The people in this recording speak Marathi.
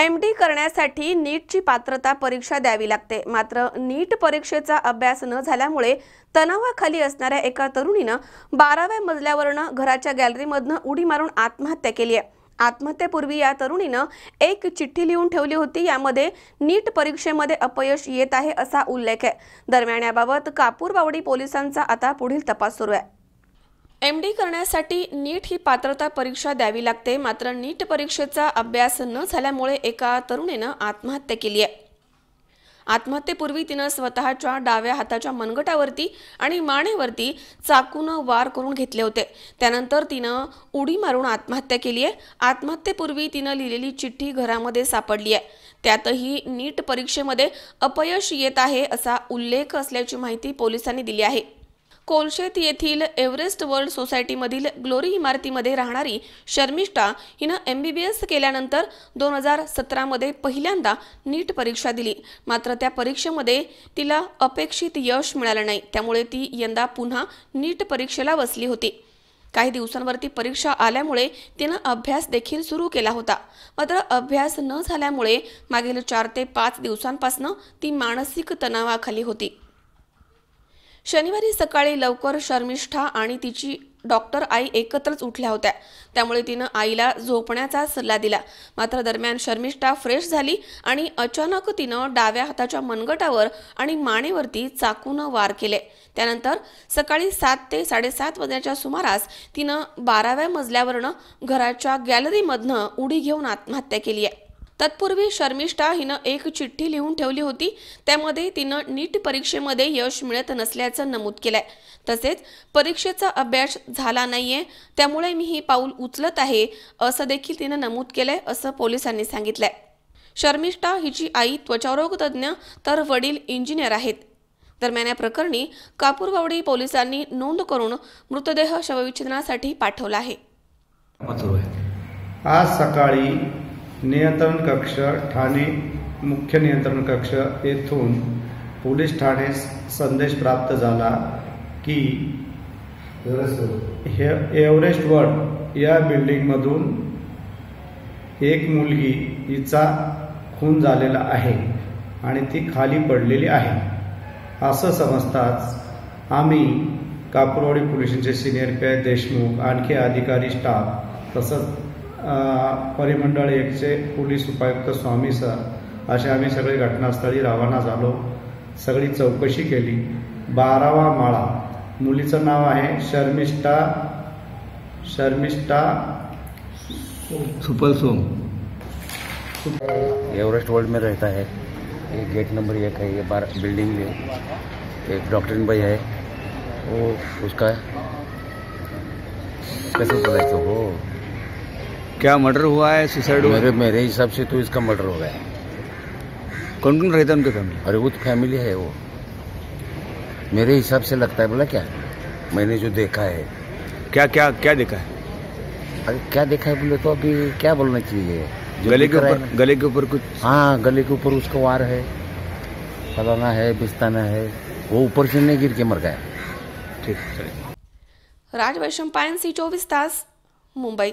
एम डी करण्यासाठी नीटची पात्रता परीक्षा द्यावी लागते. मात्र नीट परीक्षेचा अभ्यास न झाल्यामुळे तणावाखाली असणाऱ्या एका तरुणीनं बाराव्या मजल्यावरनं घराच्या गॅलरीमधनं उडी मारून आत्महत्या केली आहे. आत्महत्येपूर्वी या तरुणीनं एक चिठ्ठी लिहून ठेवली होती. यामध्ये नीट परीक्षेमध्ये अपयश येत आहे असा उल्लेख आहे. दरम्यान याबाबत कापूरबावडी पोलिसांचा आता पुढील तपास सुरू आहे. एम डी करण्यासाठी नीट ही पात्रता परीक्षा द्यावी लागते. मात्र नीट परीक्षेचा अभ्यास न झाल्यामुळे एका तरुणीनं आत्महत्या केली आहे. आत्महत्येपूर्वी तिनं स्वतःच्या डाव्या हाताच्या मनगटावरती आणि मानेवरती चाकूनं वार करून घेतले होते. त्यानंतर तिनं उडी मारून आत्महत्या केली आहे. आत्महत्येपूर्वी तिनं लिहिलेली चिठ्ठी घरामध्ये सापडली आहे. त्यातही नीट परीक्षेमध्ये अपयश येत आहे असा उल्लेख असल्याची माहिती पोलिसांनी दिली आहे. कोलशेत येथील एव्हरेस्ट वर्ल्ड सोसायटीमधील ग्लोरी इमारतीमध्ये राहणारी शर्मिष्ठा हिनं एम बी बी एस केल्यानंतर दोन हजार सतरामध्ये पहिल्यांदा नीट परीक्षा दिली. मात्र त्या परीक्षेमध्ये तिला अपेक्षित यश मिळालं नाही. त्यामुळे ती यंदा पुन्हा नीट परीक्षेला बसली होती. काही दिवसांवरती परीक्षा आल्यामुळे तिनं अभ्यास देखील सुरू केला होता. मात्र अभ्यास न झाल्यामुळे मागील चार ते पाच दिवसांपासून ती मानसिक तणावाखाली होती. शनिवारी सकाळी लवकर शर्मिष्ठा आणि तिची डॉक्टर आई एकत्रच उठल्या होत्या. त्यामुळे तिनं आईला झोपण्याचा सल्ला दिला. मात्र दरम्यान शर्मिष्ठा फ्रेश झाली आणि अचानक तिनं डाव्या हाताच्या मनगटावर आणि मानेवरती चाकूनं वार केले. त्यानंतर सकाळी सात ते साडेसात वाजण्याच्या सुमारास तिनं बाराव्या मजल्यावरनं घराच्या गॅलरीमधनं उडी घेऊन आत्महत्या केली आहे. तत्पूर्वी शर्मिष्ठा हिनं एक चिठ्ठी लिहून ठेवली होती. त्यामध्ये तिनं नीट परीक्षेमध्ये यश मिळत नसल्याचं नमूद केलंय. तसेच परीक्षेचा अभ्यास झाला नाहीये त्यामुळे मी ही पाऊल उचलत आहे असं देखील तिनं नमूद केलंय असं पोलिसांनी सांगितलंय. शर्मिष्ठा हिची आई त्वचारोग तज्ज्ञ तर वडील इंजिनियर आहेत. दरम्यान या प्रकरणी कापूरबावडी पोलिसांनी नोंद करून मृतदेह शवविच्छेदनासाठी पाठवला आहे आहे. आज सकाळी नियंत्रण कक्ष ठाणे मुख्य नियंत्रण कक्ष येथून पोलीस ठाणे संदेश प्राप्त झाला की हे एव्हरेस्ट वर्ल्ड या बिल्डिंगमधून एक मुलगी हिचा खून झालेला आहे आणि ती खाली पडलेली आहे. असं समजताच आम्ही कापूरवाडी पोलिसांचे सिनियर पी. आय. देशमुख आणखी अधिकारी स्टाफ तसंच परिमंडळ एकचे पोलीस उपायुक्त स्वामी सर असे आम्ही सगळे घटनास्थळी रवाना झालो. सगळी चौकशी केली. बारावा माळा. मुलीचं नाव आहे शर्मिष्ठा शर्मिष्ठा सुपल सोम. एवरेस्ट वर्ल्ड में रहता है. ये गेट नंबर एक है ये बार बिल्डिंग में. एक डॉक्टरीन भाई है. वो उसका कैसे बोलायचं हो. क्या मर्डर हुआ है सुसाइड हुआ मेरे मेरे हिसाब से तो इसका मर्डर हो गया है। कौन कौन रहता है उनके फैमिली अरे वो तो फैमिली है वो। मेरे हिसाब से लगता है बोला क्या? मैंने जो देखा है। क्या क्या क्या देखा है? अरे क्या देखा है बोले तो अभी क्या बोलना चाहिए? गले के ऊपर गले के ऊपर कुछ हाँ गले के ऊपर उसका वार है। फलाना है बिस्ताना है। वो ऊपर से नहीं गिर के मर गया। ठीक राज वैशम पायन्सी चोवीस तास मुंबई।